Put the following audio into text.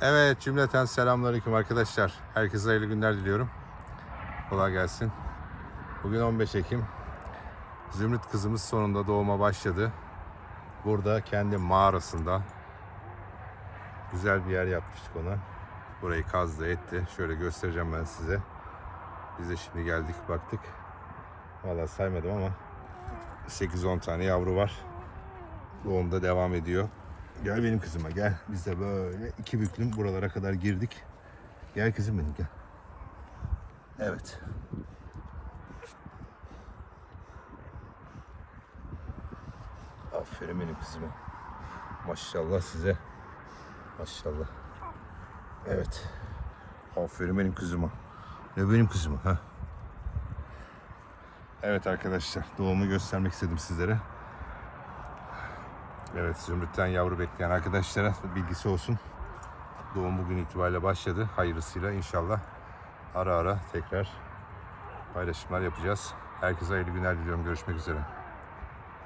Evet cümleten selamünaleyküm arkadaşlar. Herkese hayırlı günler diliyorum. Kolay gelsin. Bugün 15 Ekim. Zümrüt kızımız sonunda doğuma başladı. Burada kendi mağarasında güzel bir yer yapmıştık ona. Burayı kazdı etti. Şöyle göstereceğim ben size. Biz de şimdi geldik baktık. Vallahi saymadım ama 8-10 tane yavru var. Doğumda devam ediyor. Gel benim kızıma gel. Biz de böyle iki büklüm buralara kadar girdik. Gel kızım benim gel. Evet. Aferin benim kızıma. Maşallah size. Maşallah. Evet. Aferin benim kızıma. Ne benim kızıma ha? Evet arkadaşlar doğumu göstermek istedim sizlere. Evet Zümrüt'ten yavru bekleyen arkadaşlara bilgisi olsun. Doğum bugün itibariyle başladı. Hayırlısıyla inşallah ara ara tekrar paylaşımlar yapacağız. Herkese hayırlı günler diliyorum. Görüşmek üzere.